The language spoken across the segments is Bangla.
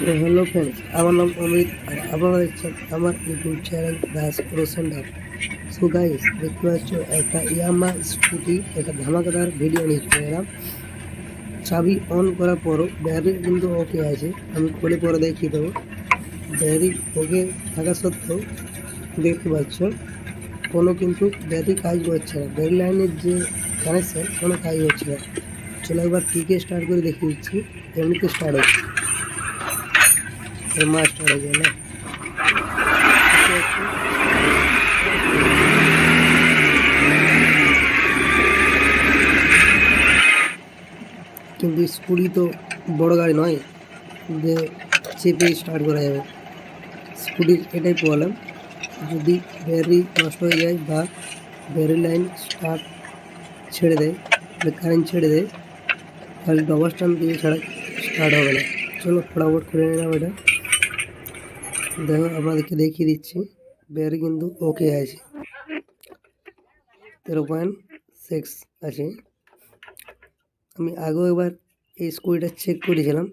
হ্যালো ফ্রেন্ডস আমার নাম অমিত, আর আপনারা দেখছেন আমার YouTube channel Das centre so guys দেখতে পাচ্ছ, একটা ইয়ামা স্কুটি, একটা ধামাকাদার ভিডিও নিয়ে চলে এলাম। চাবি অন করার পরও ব্যাটারি কিন্তু ওকে আছে। আমি খুলে পরে দেখিয়ে দেবো। ব্যাটারি ওকে থাকা সত্ত্বেও দেখতে পাচ্ছ, কোনো কিন্তু ব্যাটারি কাজ করছে না। ব্যাটারি লাইনের যে কানেকশন কোনো কাজ হচ্ছে না। চলো একবার টিকে স্টার্ট করে দেখিয়ে দিচ্ছি, এমনিতে স্টার্ট হচ্ছে। মা স্টার্ট হয়ে গেল। কিন্তু স্কুটি তো বড় গাড়ি নয়, যে চেপে স্টার্ট করা যাবে। স্কুটির এটাই প্রবলেম যদি ব্যাটারি নষ্ট হয়ে যায় বা ব্যাটারি লাইন স্টার্ট ছেড়ে দেয় কারেন্ট ছেড়ে দেয়, তাহলে ডবল স্ট্যান্ড দিয়ে ছাড়া স্টার্ট হবে না। চলো ফটাফট করে নিলাম এটা। দেখো, আপনাদেরকে দেখিয়ে দিচ্ছি। ব্যাটারি কিন্তু ওকে আছে। তেরো পয়েন্ট সিক্স আছে। আমি আগেও একবার এই স্কুটিটা চেক করেছিলাম।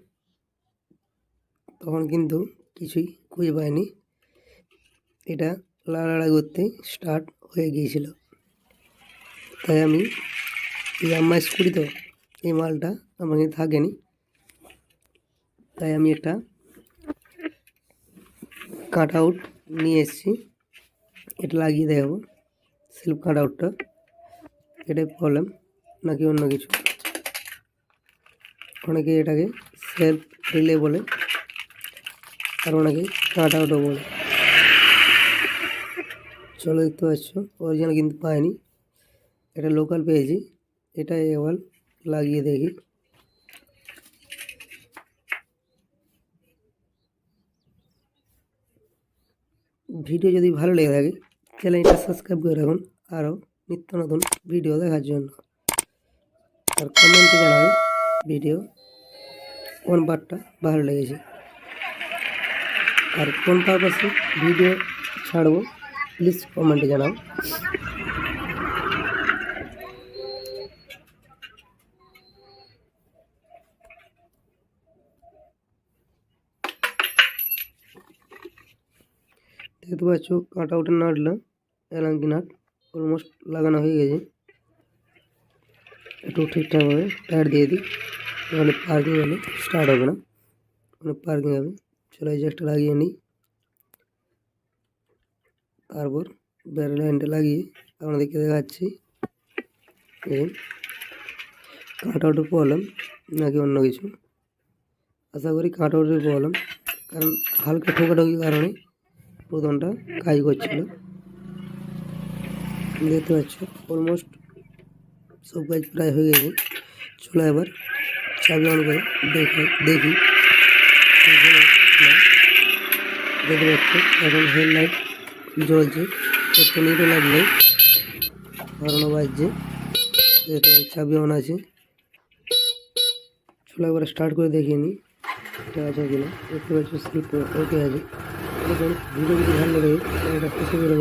তখন কিন্তু কিছুই খুঁজে পাইনি। এটা লাড়াড়া করতে স্টার্ট হয়ে গিয়েছিল। তাই আমি এই আমার স্কুটি তো এই মালটা আমার থাকেনি। তাই আমি একটা কাট আউট নিয়ে এসেছি। এটা লাগিয়ে দেখাবো সেলফ কাট আউটটা। এটাই প্রবলেম নাকি অন্য কিছু? অনেকে এটাকে সেলফ রিলে বলে, আর অনেকে কাট আউটও বলে। চলো দেখতে পাচ্ছ অরিজিনাল কিন্তু পাইনি। এটা লোকাল পেয়েছি, এটাই এবার লাগিয়ে দেখি। ভিডিও যদি ভালো লেগে থাকে, চ্যানেলটা সাবস্ক্রাইব করে রাখুন। আরও নিত্য নতুন ভিডিও দেখার জন্য। আর কমেন্টে জানাবেন ভিডিও কোন পার্টটা ভালো লেগেছে। আর কোন পারপাসে ভিডিও ছাড়বো প্লিজ কমেন্টে জানাও। দেখতে পাচ্ছ, কাট আউটের নাটটা এলাঙ্কি নাট অলমোস্ট লাগানো হয়ে গেছে। একটু ঠিকঠাকভাবে টায়ার দিয়ে দিই, তাহলে পার্কিং হলে স্টার্ট হবে না মানে পার্কিং হবে। চলো এই লাগিয়ে নিই। তারপর ব্যারেল লাইনটা লাগিয়ে আপনাদেরকে দেখাচ্ছি। কাট আউটের প্রবলেম নাকি অন্য কিছু? আশা করি কাট আউটের প্রবলেম কারণ হালকা ঠোকাঠুকির কারণে প্রথমটা কাজ করছিল। দেখতে পাচ্ছ অলমোস্ট সব কাজ প্রায় হয়ে গেছে। চলো এবার চাবি অন করে দেখি দেখি। দেখতে পাচ্ছ, এখন হেডলাইট জ্বলছে। একটু নিটো লাগলে হরানো বাজছে। পাচ্ছ, চাবি অন আছে। চলো একবার স্টার্ট করে দেখিয়ে নিই আছে কিনা। দেখতে পাচ্ছ স্লিপ ওকে আছে। দেখুন ভিডিও যদি ভালো লাগে এটা খুশি নেবেন